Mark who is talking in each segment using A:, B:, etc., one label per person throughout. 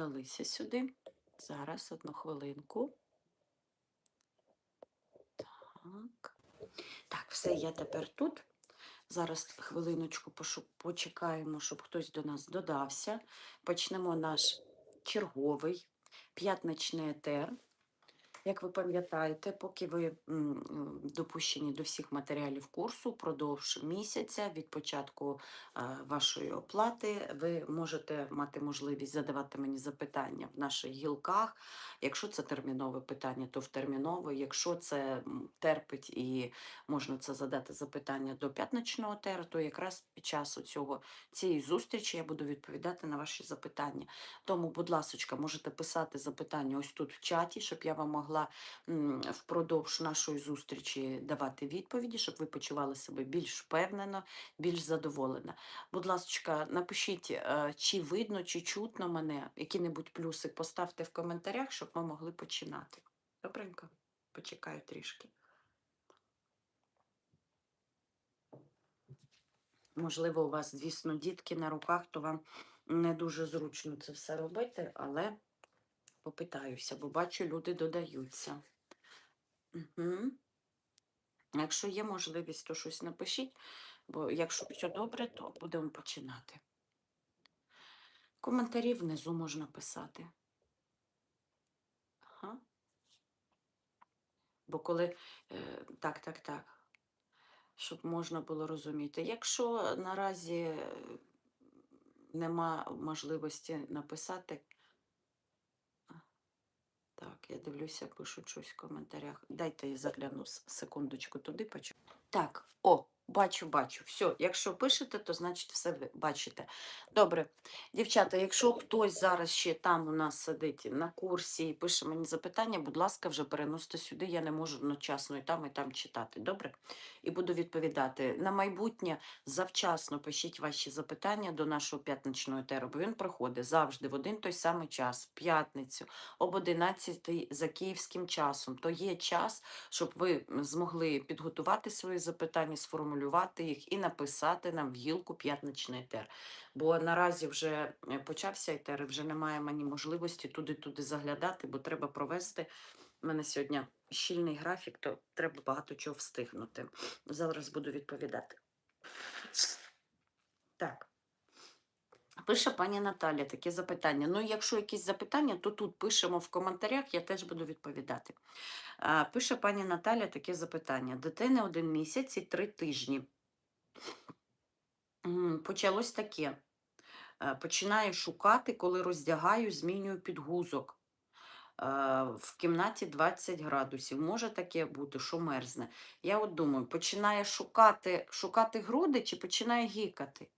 A: додалися сюди. Зараз одну хвилинку. Так. Так, все, я тепер тут. Зараз хвилиночку почекаємо, щоб хтось до нас додався. Почнемо наш черговий п'ятничний етер. Як ви пам'ятаєте, поки ви допущені до всіх матеріалів курсу впродовж місяця від початку вашої оплати, ви можете мати можливість задавати мені запитання в наших гілках. Якщо це термінове питання, то в термінове. Якщо це терпить і можна це задати запитання до п'ятничного теру, то якраз під час цього цієї зустрічі я буду відповідати на ваші запитання. Тому, будь ласка, можете писати запитання ось тут в чаті, щоб я вам могла м, впродовж нашої зустрічі давати відповіді, щоб ви почували себе більш впевнено, більш задоволено. Будь ласка, напишіть, е, чи видно, чи чутно мене, які-небудь плюси поставте в коментарях, щоб ми могли починати. Добренько, почекаю трішки. Можливо, у вас, звісно, дітки на руках, то вам не дуже зручно це все робити, але попитаюся, бо бачу, люди додаються. Угу. Якщо є можливість, то щось напишіть, бо якщо все добре, то будемо починати. Коментарі внизу можна писати. Ага. Бо коли е, так, так, так, щоб можна було розуміти. Якщо наразі нема можливості написати, так, я дивлюся, пишуть щось в коментарях. Дайте я загляну секундочку туди. Почу. Так, о, бачу, бачу. Все, якщо пишете, то значить все ви бачите. Добре, дівчата, якщо хтось зараз ще там у нас сидить на курсі і пише мені запитання, будь ласка, вже переносите сюди. Я не можу одночасно і там, і там читати. Добре? І буду відповідати. На майбутнє завчасно пишіть ваші запитання до нашого п'ятничного етеру, бо він приходить завжди в один той самий час, в п'ятницю, об 11 за київським часом. То є час, щоб ви змогли підготувати свої запитання, сформулювати їх і написати нам в гілку п'ятничний етер. Бо наразі вже е, почався етер, і вже немає мені можливості туди-туди заглядати, бо треба провести. У мене сьогодні щільний графік, то треба багато чого встигнути. Зараз буду відповідати. Так. Пише пані Наталя таке запитання. Ну, якщо якісь запитання, то тут пишемо в коментарях, я теж буду відповідати. Пише пані Наталя таке запитання. Дитини один місяць і три тижні. Почалось таке. Е, Починаю шукати, коли роздягаю, змінюю підгузок. Е, В кімнаті 20 градусів. Може таке бути, що мерзне. Я от думаю, починає шукати, шукати груди чи починає гікати?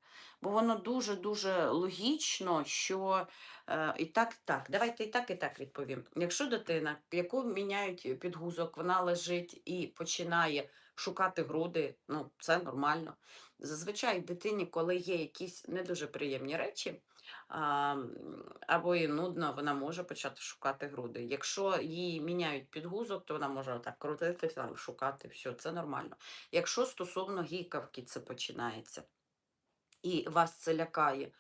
A: Бо воно дуже-дуже логічно, що е, і так, і так. Давайте і так, і так відповім. Якщо дитина, яку міняють підгузок, вона лежить і починає шукати груди, ну це нормально. Зазвичай дитині, коли є якісь не дуже приємні речі, а, або їй нудно, вона може почати шукати груди. Якщо їй міняють підгузок, то вона може так крутитися, шукати все, це нормально. Якщо стосовно гікавки це починається, і вас це лякає,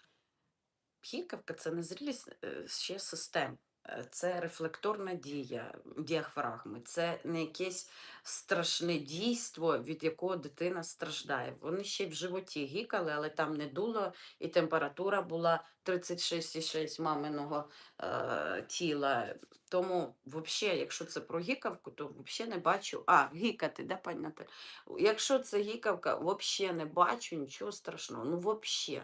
A: Пхікавка це незрілість е, ще систем. Е, Це рефлекторна дія діафрагми, це не якесь страшне дійство, від якого дитина страждає. Вони ще й в животі гікали, але там не дуло, і температура була 36,6 маминого е, тіла. Тому, взагалі, якщо це про гікавку, то взагалі не бачу. А, гікати, да, пані Наталя? Якщо це гікавка, взагалі не бачу нічого страшного. Ну, взагалі.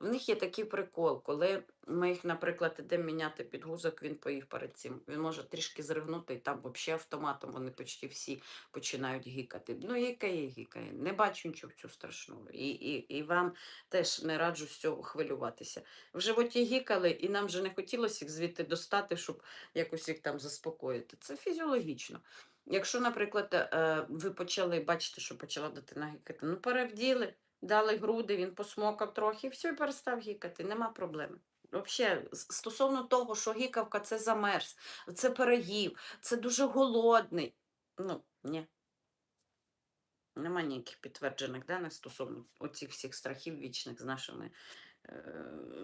A: В них є такий прикол, коли ми їх, наприклад, ідемо міняти підгузок, він поїв перед цим. Він може трішки зригнути, і там взагалі автоматом вони почти всі починають гікати. Ну, гікає, гікає. Не бачу нічого страшного. І, і, і вам теж не раджу з цього хвилюватися. В животі гікали, і нам вже не хотілося їх звідти достати, щоб якось їх там заспокоїти. Це фізіологічно. Якщо, наприклад, е, ви почали бачите, що почала дитина гікати, ну перевділи, дали груди, він посмокав трохи, все, і перестав гікати, нема проблеми. Взагалі, стосовно того, що гікавка це замерз, це переїв, це дуже голодний. Ну, ні. Нема ніяких підтверджених даних стосовно оцих всіх страхів вічних з нашими е,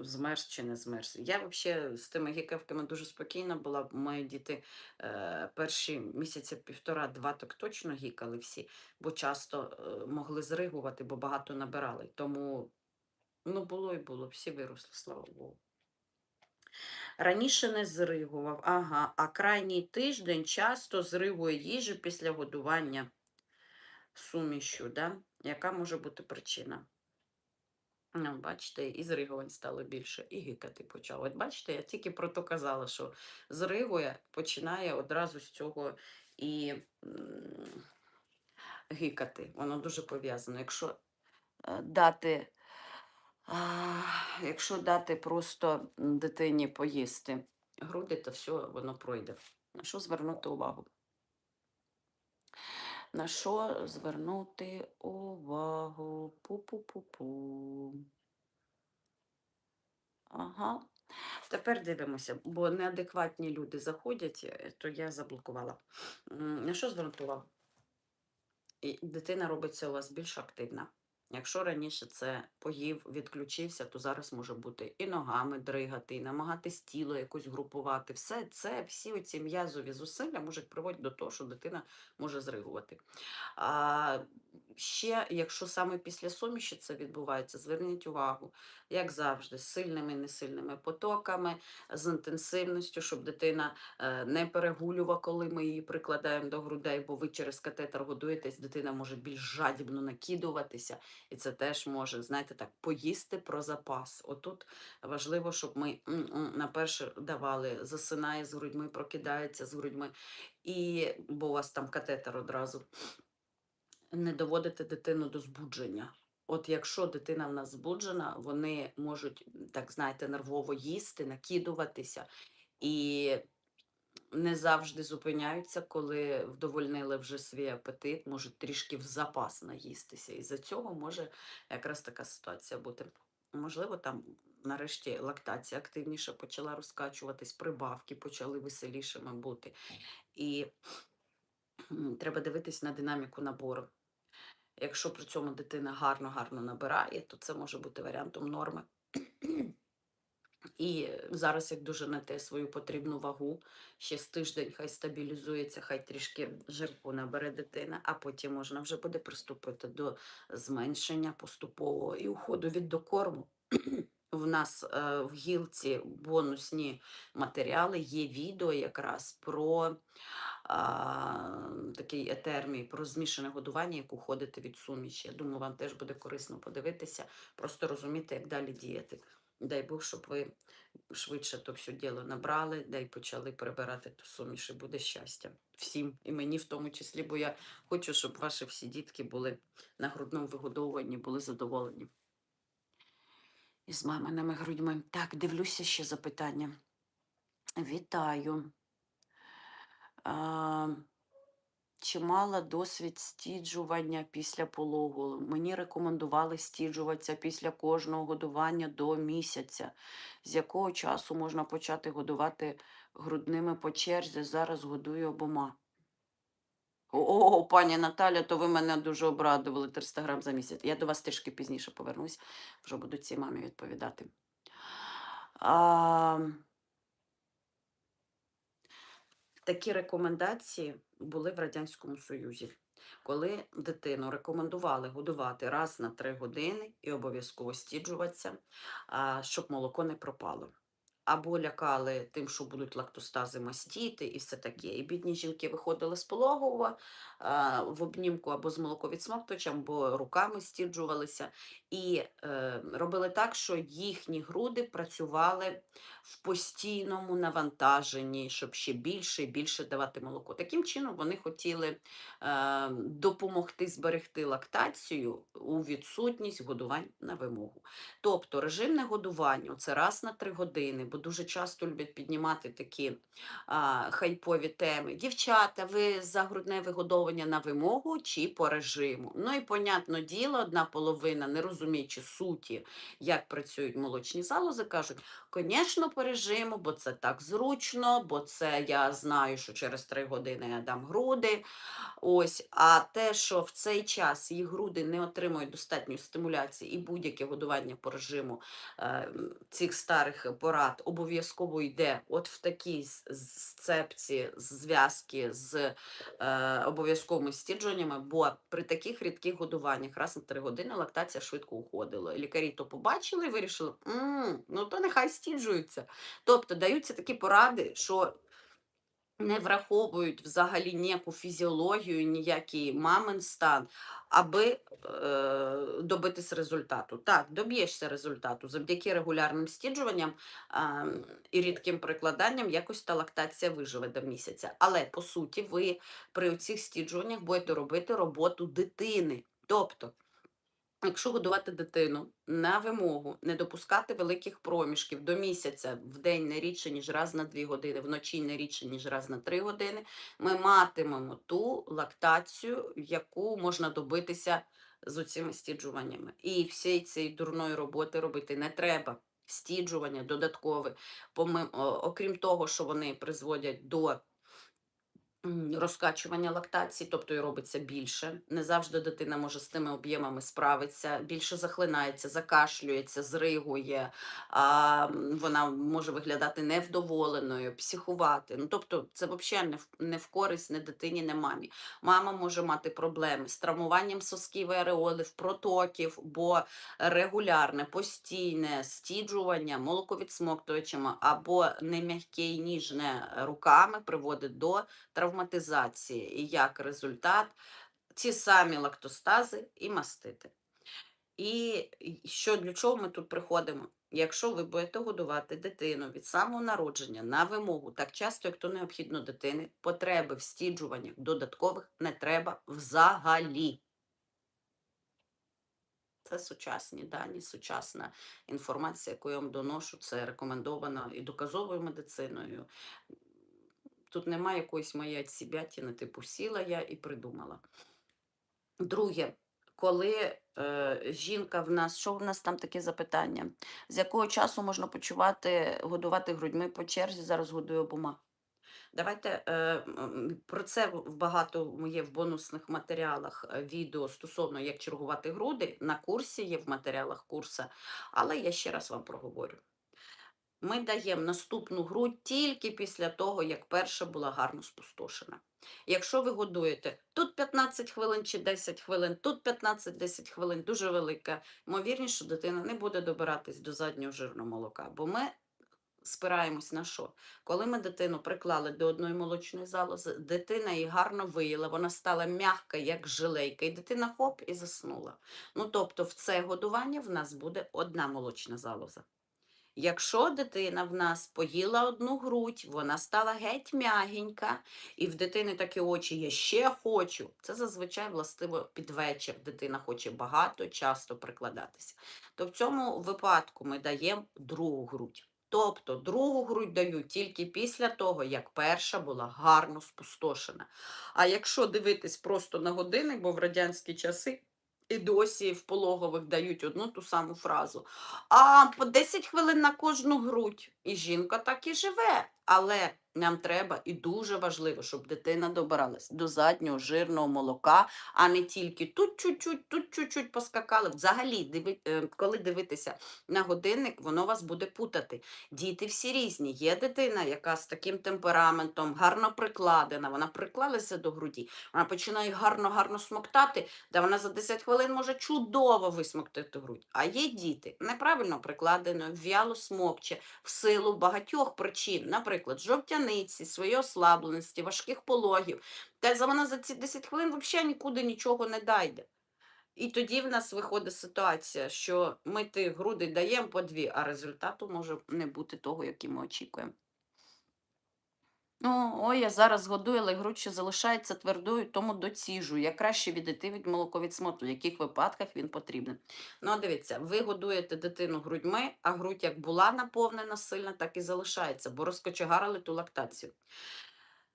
A: змерз чи не змерз. Я взагалі з тими гікавками дуже спокійна була. Мої діти е, перші місяці півтора-два так точно гікали всі, бо часто е, могли зригувати, бо багато набирали. Тому ну, було і було, всі виросли, слава Богу. Раніше не зригував, ага, а крайній тиждень часто зригує їжу після годування сумішю, да? Яка може бути причина? Ну, бачите, і зригувань стало більше, і гикати почав. От бачите, я тільки про то казала, що зригує, починає одразу з цього і гикати. Воно дуже пов'язано. Якщо е, дати, якщо дати просто дитині поїсти груди, то все, воно пройде. На що звернути увагу? На що звернути увагу? Пу-пу-пу-пу. Ага. Тепер дивимося, бо неадекватні люди заходять, е, то я заблокувала. На що звернути увагу? І дитина робиться у вас більш активна. Якщо раніше це поїв, відключився, то зараз може бути і ногами дригати, і намагатись тіло якось групувати. Все це, всі оці м'язові зусилля можуть приводити до того, що дитина може зригувати. А ще, якщо саме після суміші це відбувається, зверніть увагу, як завжди, з сильними і несильними потоками, з інтенсивністю, щоб дитина е, не перегулювала, коли ми її прикладаємо до грудей, бо ви через катетер годуєтесь, дитина може більш жадібно накидуватися, і це теж може, знаєте, так, поїсти про запас. Отут важливо, щоб ми на перше давали, засинає з грудьми, прокидається з грудьми, і бо у вас там катетер одразу не доводити дитину до збудження. От якщо дитина в нас збуджена, вони можуть, так знаєте, нервово їсти, накидуватися і не завжди зупиняються, коли вдовольнили вже свій апетит, можуть трішки в запас наїстися. І за цього може якраз така ситуація бути. Можливо, там нарешті лактація активніше почала розкачуватись, прибавки почали веселішими бути. І треба дивитись на динаміку набору. Якщо при цьому дитина гарно-гарно набирає, то це може бути варіантом норми. І зараз, як доженете свою потрібну вагу, ще з тиждень хай стабілізується, хай трішки жирку набере дитина, а потім можна вже буде приступити до зменшення поступового і уходу від докорму. В нас е, в гілці бонусні матеріали, є відео якраз про а, такий етермій, про змішане годування, як уходити від суміші. Я думаю, вам теж буде корисно подивитися, просто розуміти, як далі діяти. Дай Бог, щоб ви швидше то все діло набрали, дай почали прибирати ту суміш, і буде щастя. Всім, і мені в тому числі, бо я хочу, щоб ваші всі дітки були на грудному вигодовуванні, були задоволені. Із маминими грудьми. Так, дивлюся ще запитання. Вітаю. А, чи мала досвід стіджування після пологу? Мені рекомендували стіджуватися після кожного годування до місяця. З якого часу можна почати годувати грудними по черзі? Зараз годую обома. О, пані Наталя, то ви мене дуже обрадували 300 грам за місяць. Я до вас трішки пізніше повернусь, вже буду цій мамі відповідати. А, такі рекомендації були в Радянському Союзі, коли дитину рекомендували годувати раз на три години і обов'язково стіджуватися, щоб молоко не пропало. Або лякали тим, що будуть лактостази мастіти і все таке. І бідні жінки виходили з пологового а, в обнімку або з молоковідсмоктувачем, або руками стіджувалися, і е, робили так, що їхні груди працювали в постійному навантаженні, щоб ще більше і більше давати молоко. Таким чином вони хотіли е, допомогти зберегти лактацію у відсутність годувань на вимогу. Тобто режимне годування це раз на три години, дуже часто люблять піднімати такі а, хайпові теми. Дівчата, ви за грудне вигодовування на вимогу чи по режиму? Ну і понятно діло, одна половина, не розуміючи суті, як працюють молочні залози, кажуть, Звісно, по режиму, бо це так зручно, бо це я знаю, що через три години я дам груди. Ось, а те, що в цей час їх груди не отримують достатньої стимуляції і будь-яке годування по режиму е, цих старих порад обов'язково йде от в такій сцепці, зв'язки з е, обов'язковими стіджуваннями, бо при таких рідких годуваннях раз на три години лактація швидко уходила. Лікарі то побачили і вирішили, «М, ну то нехай стіджуються. Тобто даються такі поради, що не враховують взагалі ніяку фізіологію, ніякий мамин стан, аби е, добитись результату. Так, доб'єшся результату завдяки регулярним стіджуванням а, і рідким прикладанням якось та лактація виживе до місяця. Але по суті, ви при цих стіджуваннях будете робити роботу дитини. Тобто, Якщо годувати дитину на вимогу, не допускати великих проміжків до місяця в день не рідше, ніж раз на 2 години, вночі не рідше, ніж раз на 3 години, ми матимемо ту лактацію, яку можна добитися з оцими стіджуваннями. І всієї цієї дурної роботи робити не треба. Стіджування додаткове, окрім того, що вони призводять до розкачування лактації, тобто і робиться більше. Не завжди дитина може з тими об'ємами справитися, більше захлинається, закашлюється, зригує, а, вона може виглядати невдоволеною, психувати. Ну, тобто це взагалі не в, не користь ні дитині, ні мамі. Мама може мати проблеми з травмуванням сосків і ареолів, протоків, бо регулярне, постійне стіджування молоковідсмоктувачами або не м'яке і ніжне руками приводить до травматизації і як результат ті самі лактостази і мастити. І що для чого ми тут приходимо? Якщо ви будете годувати дитину від самого народження на вимогу, так часто, як то необхідно дитини, потреби в стіджуваннях додаткових не треба взагалі. Це сучасні дані, сучасна інформація, яку я вам доношу, це рекомендовано і доказовою медициною. Тут немає якоїсь моєї сібятіни, типу сіла я і придумала. Друге, коли е, жінка в нас, що в нас там таке запитання? З якого часу можна почувати годувати грудьми по черзі? Зараз годую обома. Давайте е, про це багато є в бонусних матеріалах е, відео стосовно як чергувати груди. На курсі є в матеріалах курсу, але я ще раз вам проговорю. Ми даємо наступну грудь тільки після того, як перша була гарно спустошена. Якщо ви годуєте тут 15 хвилин чи 10 хвилин, тут 15-10 хвилин, дуже велика ймовірність, що дитина не буде добиратись до заднього жирного молока, бо ми спираємось на що? Коли ми дитину приклали до одної молочної залози, дитина її гарно виїла, вона стала м'яка, як жилейка, і дитина хоп і заснула. Ну тобто в це годування в нас буде одна молочна залоза. Якщо дитина в нас поїла одну грудь, вона стала геть м'ягенька, і в дитини такі очі я ще хочу. Це зазвичай властиво під вечір. Дитина хоче багато, часто прикладатися. То в цьому випадку ми даємо другу грудь. Тобто другу грудь даю тільки після того, як перша була гарно спустошена. А якщо дивитись просто на годинник, бо в радянські часи і досі в пологових дають одну ту саму фразу. А по 10 хвилин на кожну грудь. І жінка так і живе. Але нам треба і дуже важливо, щоб дитина добиралась до заднього жирного молока, а не тільки тут чуть-чуть, тут чуть-чуть поскакали. Взагалі, диви, е, коли дивитися на годинник, воно вас буде путати. Діти всі різні. Є дитина, яка з таким темпераментом, гарно прикладена, вона приклалася до груді, вона починає гарно-гарно смоктати, де вона за 10 хвилин може чудово висмоктати грудь. А є діти неправильно прикладено, в'яло смокче в силу багатьох причин, наприклад, жовтяниці, своєї ослабленості, важких пологів. Та вона за ці 10 хвилин взагалі нікуди нічого не дайде. І тоді в нас виходить ситуація, що ми ті груди даємо по дві, а результату може не бути того, який ми очікуємо. Ну, ой, я зараз годую, але грудь ще залишається твердою, тому доціжую. Я краще відійти від молоковідсмоту, в яких випадках він потрібен. Ну, дивіться, ви годуєте дитину грудьми, а грудь як була наповнена сильно, так і залишається, бо розкочегарили ту лактацію.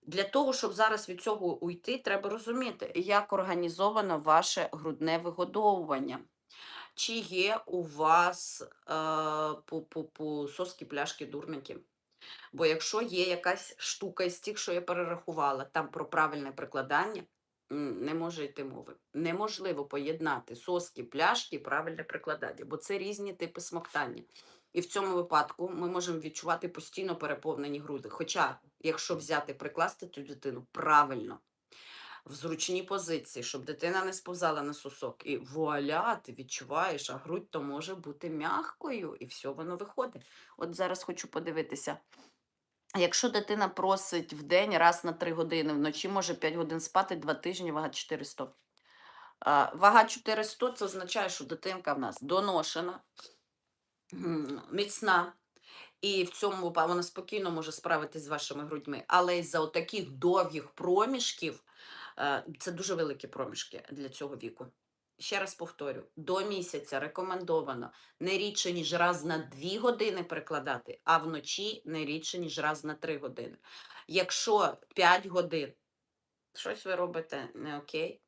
A: Для того, щоб зараз від цього уйти, треба розуміти, як організовано ваше грудне вигодовування. Чи є у вас е, по, по, по соски, пляшки, дурники? Бо якщо є якась штука із тих, що я перерахувала, там про правильне прикладання, не може йти мови. Неможливо поєднати соски, пляшки і правильне прикладання, бо це різні типи смоктання. І в цьому випадку ми можемо відчувати постійно переповнені груди. Хоча, якщо взяти, прикласти цю дитину правильно, в зручній позиції, щоб дитина не сповзала на сосок. І вуаля, ти відчуваєш, а грудь то може бути м'якою, і все воно виходить. От зараз хочу подивитися. Якщо дитина просить в день раз на 3 години, вночі може 5 годин спати, 2 тижні, вага 400. А, Вага 400 це означає, що дитинка в нас доношена, міцна, і в цьому випадку вона спокійно може справитись з вашими грудьми. Але із-за таких довгих проміжків, це дуже великі проміжки для цього віку. Ще раз повторю: до місяця рекомендовано не рідше, ніж раз на 2 години прикладати, а вночі не рідше, ніж раз на 3 години. Якщо 5 годин щось ви робите не окей,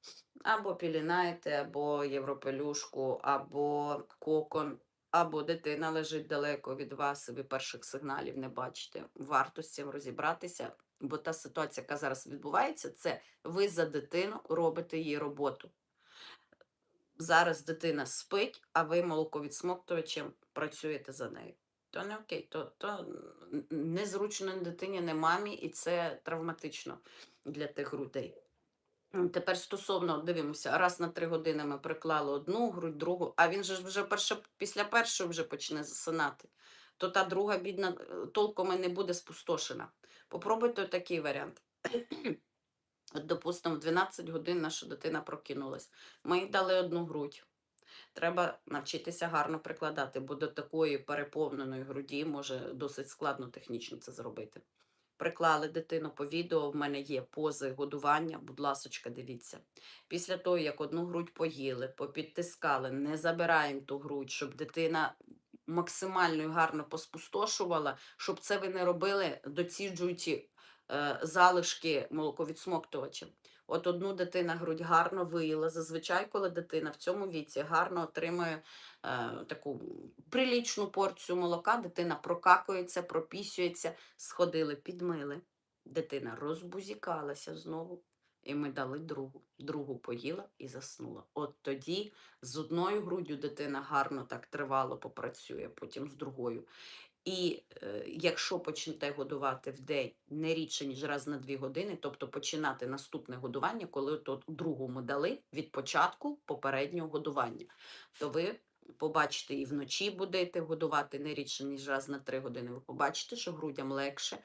A: або пілінаєте, або європелюшку, або кокон, або дитина лежить далеко від вас, і ви перших сигналів не бачите. Варто з цим розібратися, бо та ситуація, яка зараз відбувається, це ви за дитину робите її роботу. Зараз дитина спить, а ви молоковідсмоктувачем працюєте за нею. То не окей, то, то незручно ні дитині, не мамі, і це травматично для тих грудей. Тепер стосовно дивимося, раз на три години ми приклали одну грудь, другу, а він же вже перше, після першої вже почне засинати. То та друга бідна е, толком і не буде спустошена. Попробуйте такий варіант. Допустимо, в 12 годин наша дитина прокинулась. Ми їй дали одну грудь. Треба навчитися гарно прикладати, бо до такої переповненої груді може досить складно технічно це зробити. Приклали дитину по відео, в мене є пози годування, будь ласочка, дивіться. Після того, як одну грудь поїли, попідтискали, не забираємо ту грудь, щоб дитина максимально і гарно поспустошувала, щоб це ви не робили, доціджуючи е, залишки молоковідсмоктувача. От одну дитина грудь гарно виїла. Зазвичай, коли дитина в цьому віці гарно отримує е, таку прилічну порцію молока, дитина прокакується, пропісюється, сходили, підмили. Дитина розбузікалася знову, і ми дали другу. Другу поїла і заснула. От тоді з одною груддю дитина гарно так тривало попрацює, потім з другою. І е, якщо почнете годувати в день не рідше, ніж раз на дві години, тобто починати наступне годування, коли то другу дали від початку попереднього годування, то ви побачите і вночі будете годувати не рідше, ніж раз на три години. Ви побачите, що грудям легше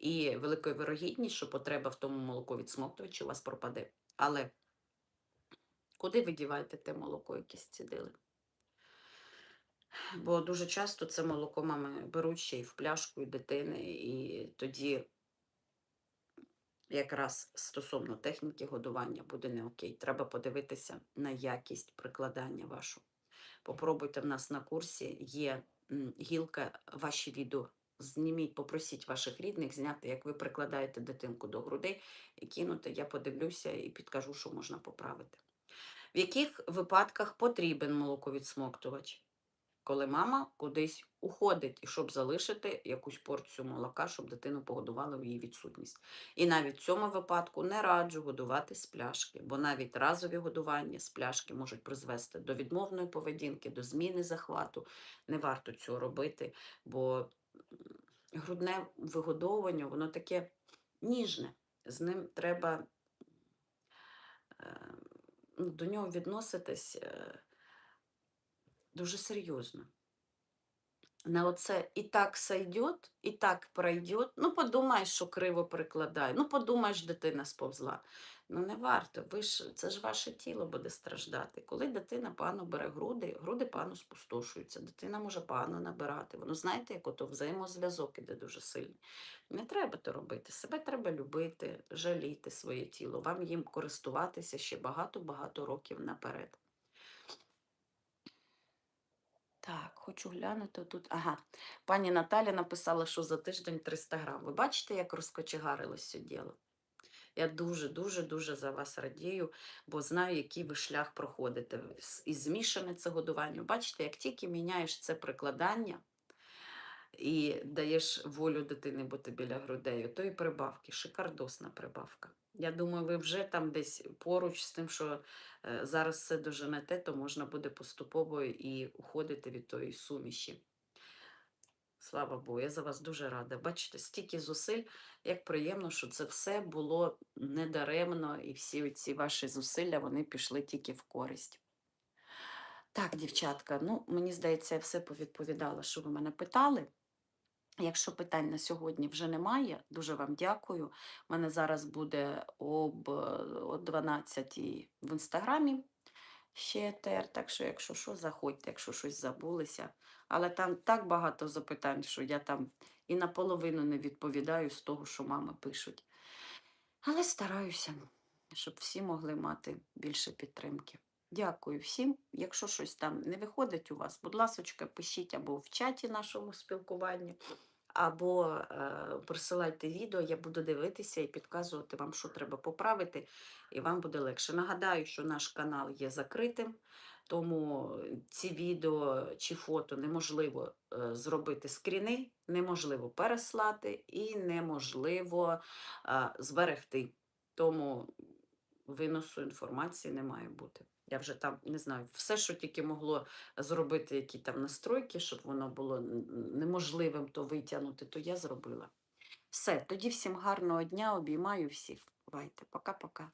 A: і великою вирогідність, що потреба в тому молоку відсмоктувачі у вас пропаде. Але куди ви діваєте те молоко, яке зцідили? Бо дуже часто це молоко мами беруть ще й в пляшку і дитини, і тоді якраз стосовно техніки годування буде не окей. Треба подивитися на якість прикладання вашу. Попробуйте в нас на курсі, є гілка, ваші відео. Зніміть, попросіть ваших рідних зняти, як ви прикладаєте дитинку до грудей і кинути. Я подивлюся і підкажу, що можна поправити. В яких випадках потрібен молоковідсмоктувач? коли мама кудись уходить, щоб залишити якусь порцію молока, щоб дитину погодували в її відсутність. І навіть в цьому випадку не раджу годувати з пляшки, бо навіть разові годування з пляшки можуть призвести до відмовної поведінки, до зміни захвату. Не варто цього робити, бо грудне вигодовування, воно таке ніжне. З ним треба е, ну, до нього відноситись. е, дуже серйозно. На оце і так сойдет, і так пройдет. Ну, подумаєш, що криво прикладає. Ну, подумаєш, дитина сповзла. Ну, не варто. Ви ж, це ж ваше тіло буде страждати. Коли дитина погано бере груди, груди погано спустошуються, дитина може погано набирати. Воно знаєте, як ото взаємозв'язок іде дуже сильний. Не треба то робити. Себе треба любити, жаліти своє тіло. Вам їм користуватися ще багато-багато років наперед. Так, хочу глянути тут. Ага, пані Наталя написала, що за тиждень 300 грам. Ви бачите, як розкочегарилось це діло? Я дуже, дуже, дуже за вас радію, бо знаю, який ви шлях проходите. І змішане це годування. Бачите, як тільки міняєш це прикладання і даєш волю дитини бути біля грудей, то і прибавки, шикардосна прибавка. Я думаю, ви вже там десь поруч з тим, що е, зараз все доженете, то можна буде поступово і уходити від тої суміші. Слава Богу, я за вас дуже рада. Бачите, стільки зусиль, як приємно, що це все було недаремно, і всі ці ваші зусилля вони пішли тільки в користь. Так, дівчатка, ну мені здається, я все повідповідала, що ви мене питали. Якщо питань на сьогодні вже немає, дуже вам дякую. У мене зараз буде об, е, 12 в інстаграмі ще етер, так що, якщо що, заходьте, якщо щось забулися. Але там так багато запитань, що я там і наполовину не відповідаю з того, що мами пишуть. Але стараюся, щоб всі могли мати більше підтримки. Дякую всім. Якщо щось там не виходить у вас, будь ласочка, пишіть або в чаті нашому спілкуванню, або е, присилайте відео, я буду дивитися і підказувати вам, що треба поправити, і вам буде легше. Нагадаю, що наш канал є закритим, тому ці відео чи фото неможливо е, зробити скріни, неможливо переслати і неможливо е, зберегти. Тому виносу інформації не має бути. Я вже там не знаю, все, що тільки могло зробити, які там настройки, щоб воно було неможливим то витягнути, то я зробила. Все, тоді всім гарного дня, обіймаю всіх. Бувайте, пока-пока.